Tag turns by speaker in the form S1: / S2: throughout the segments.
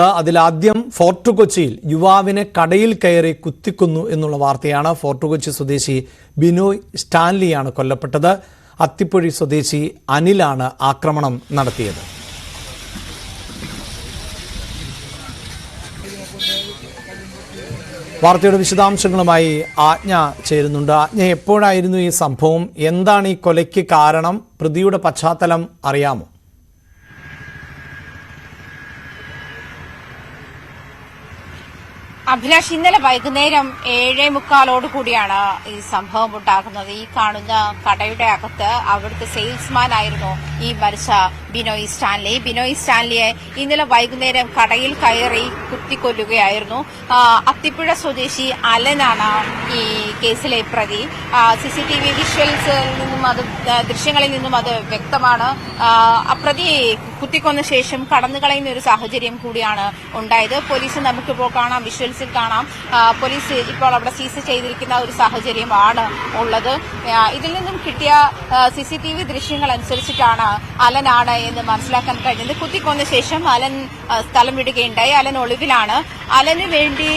S1: അതിലാദ്യം fort കൊച്ചിയിൽ യുവാവിനെ കടയിൽ കയറി കുത്തിക്കുന്നു എന്നുള്ള വാർത്തയാണ് ഫോർട്ട് കൊച്ചി സ്വദേശി ബിനോയ് സ്റ്റാൻലിയാണ് കൊല്ലപ്പെട്ടത്. അത്തിപ്പൊഴി സ്വദേശി അനിലാണ് ആക്രമണം നടത്തിയത്. വാർത്തയുടെ വിശദാംശങ്ങളുമായി ആജ്ഞ ചേരുന്നുണ്ട്. ആജ്ഞ എപ്പോഴായിരുന്നു ഈ സംഭവം? എന്താണ് ഈ കൊലയ്ക്ക് കാരണം? പ്രതിയുടെ പശ്ചാത്തലം അറിയാമോ?
S2: അഭിലാഷ് ഇന്നലെ വൈകുന്നേരം ഏഴേ മുക്കാലോട് കൂടിയാണ് ഈ സംഭവം ഉണ്ടാകുന്നത്. ഈ കാണുന്ന കടയുടെ അകത്ത് അവിടുത്തെ സെയിൽസ്മാൻ ആയിരുന്നു ഈ മരിച്ച ബിനോയ് സ്റ്റാൻലി. ബിനോയ് സ്റ്റാൻലിയെ ഇന്നലെ വൈകുന്നേരം കടയിൽ കയറി കുത്തിക്കൊല്ലുകയായിരുന്നു. അത്തിപ്പുഴ സ്വദേശി അലനാണ് ഈ കേസിലെ പ്രതി. സി സി ടി വി വിഷ്വൽസിൽ നിന്നും അത് ദൃശ്യങ്ങളിൽ നിന്നും അത് വ്യക്തമാണ്. പ്രതി കുത്തിക്കൊന്ന ശേഷം കടന്നു കളയുന്ന ഒരു സാഹചര്യം കൂടിയാണ് ഉണ്ടായത്. പോലീസ് നമുക്കിപ്പോൾ കാണാം വിഷ്വൽസിൽ കാണാം. പോലീസ് ഇപ്പോൾ അവിടെ സീസ് ചെയ്തിരിക്കുന്ന ഒരു സാഹചര്യമാണ് ഉള്ളത്. ഇതിൽ നിന്നും കിട്ടിയ സി സി ടി വി ദൃശ്യങ്ങൾ അനുസരിച്ചിട്ടാണ് അലനാണ് എന്ന് മനസ്സിലാക്കാൻ കഴിഞ്ഞത്. കുത്തിക്കൊന്ന ശേഷം അലൻ സ്ഥലം വിടുകയുണ്ടായി. അലൻ ഒളിവിലാണ്. അലന് വേണ്ടി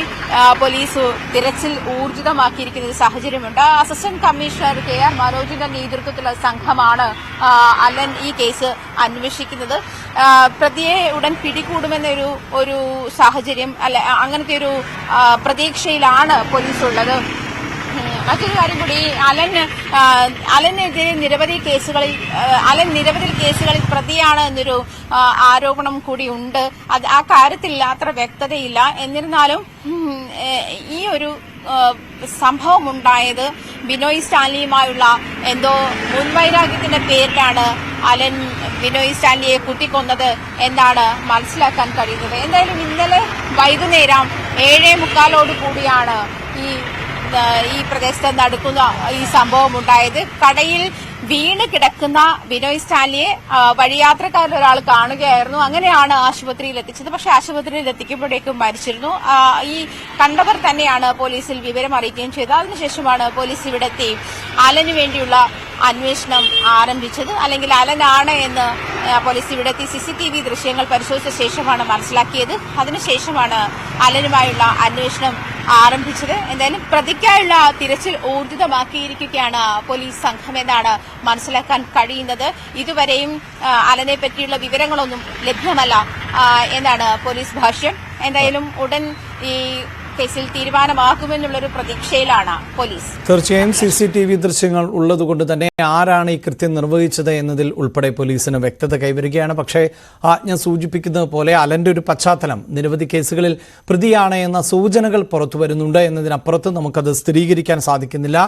S2: പോലീസ് തിരച്ചിൽ ഊർജിതമാക്കിയിരിക്കുന്ന ഒരു സാഹചര്യമുണ്ട്. അസിസ്റ്റന്റ് കമ്മീഷണർ കെ ആർ മനോജിന്റെ നേതൃത്വത്തിലുള്ള സംഘമാണ് അലൻ ഈ കേസ് അന്വേഷിക്കുന്നത്. പ്രതിയെ ഉടൻ പിടികൂടുമെന്നൊരു ഒരു സാഹചര്യം അല്ല അങ്ങനത്തെ ഒരു പ്രതീക്ഷയിലാണ് പോലീസ് ഉള്ളത് മറ്റൊരു കാര്യം കൂടി അലൻ അലനെതിരെ നിരവധി കേസുകളിൽ അലൻ നിരവധി കേസുകളിൽ പ്രതിയാണ് എന്നൊരു ആരോപണം കൂടി ഉണ്ട്. അത് ആ കാര്യത്തിൽ അത്ര വ്യക്തതയില്ല. എന്നിരുന്നാലും ഈ ഒരു സംഭവം ഉണ്ടായത് ബിനോയ് സ്റ്റാൻലിയുമായുള്ള എന്തോ മുൻവൈരാഗ്യത്തിന്റെ പേരിലാണ് അലൻ ബിനോയ് സ്റ്റാൻലിയെ കുത്തിക്കൊന്നത് എന്നാണ് മനസ്സിലാക്കാൻ കഴിയുന്നത്. എന്തായാലും ഇന്നലെ വൈകുന്നേരം ഏഴേ മുക്കാലോട് കൂടിയാണ് ഈ ഈ പ്രദേശത്ത് നടക്കുന്ന ഈ സംഭവം ഉണ്ടായത് കടയിൽ വീണ് കിടക്കുന്ന ബിനോയ് സ്റ്റാലിയെ വഴിയാത്രക്കാരിൽ ഒരാൾ കാണുകയായിരുന്നു. അങ്ങനെയാണ് ആശുപത്രിയിൽ എത്തിച്ചത്. പക്ഷെ ആശുപത്രിയിൽ എത്തിക്കുമ്പോഴേക്കും മരിച്ചിരുന്നു. ഈ കണ്ടവർ തന്നെയാണ് പോലീസിൽ വിവരം അറിയിക്കുകയും ചെയ്തത്. അതിനുശേഷമാണ് പോലീസ് ഇവിടെ എത്തി. അലനു വേണ്ടിയുള്ള അന്വേഷണം ആരംഭിച്ചത്. അല്ലെങ്കിൽ അലനാണ് എന്ന് പോലീസ് ഇവിടെ എത്തി. സി സി ടി വി ദൃശ്യങ്ങൾ പരിശോധിച്ച ശേഷമാണ് മനസ്സിലാക്കിയത്. അതിനുശേഷമാണ് അലനുമായുള്ള അന്വേഷണം ആരംഭിച്ചത്. എന്തായാലും പ്രതിക്കായുള്ള തിരച്ചിൽ ഊർജിതമാക്കിയിരിക്കുകയാണ് പോലീസ് സംഘം എന്നാണ് മനസ്സിലാക്കാൻ കഴിയുന്നത്. ഇതുവരെയും അലനെ പറ്റിയുള്ള വിവരങ്ങളൊന്നും ലഭ്യമല്ല എന്നാണ് പോലീസ് ഭാഷ്യം. എന്തായാലും ഉടൻ ഈ കേസിൽ തീരുമാനമാകുമെന്നുള്ളൊരു പ്രതീക്ഷയിലാണ് പോലീസ്.
S1: തീർച്ചയായും സി സി ടി വി ദൃശ്യങ്ങൾ ഉള്ളതുകൊണ്ട് തന്നെ ആരാണ് ഈ കൃത്യം നിർവഹിച്ചത് എന്നതിൽ ഉൾപ്പെടെ പോലീസിന് വ്യക്തത കൈവരികയാണ്. പക്ഷേ ആജ്ഞ സൂചിപ്പിക്കുന്നത് പോലെ അലന്റെ ഒരു പശ്ചാത്തലം നിരവധി കേസുകളിൽ പ്രതിയാണ് എന്ന സൂചനകൾ പുറത്തു വരുന്നുണ്ട് എന്നതിനപ്പുറത്ത് നമുക്കത് സ്ഥിരീകരിക്കാൻ സാധിക്കുന്നില്ല.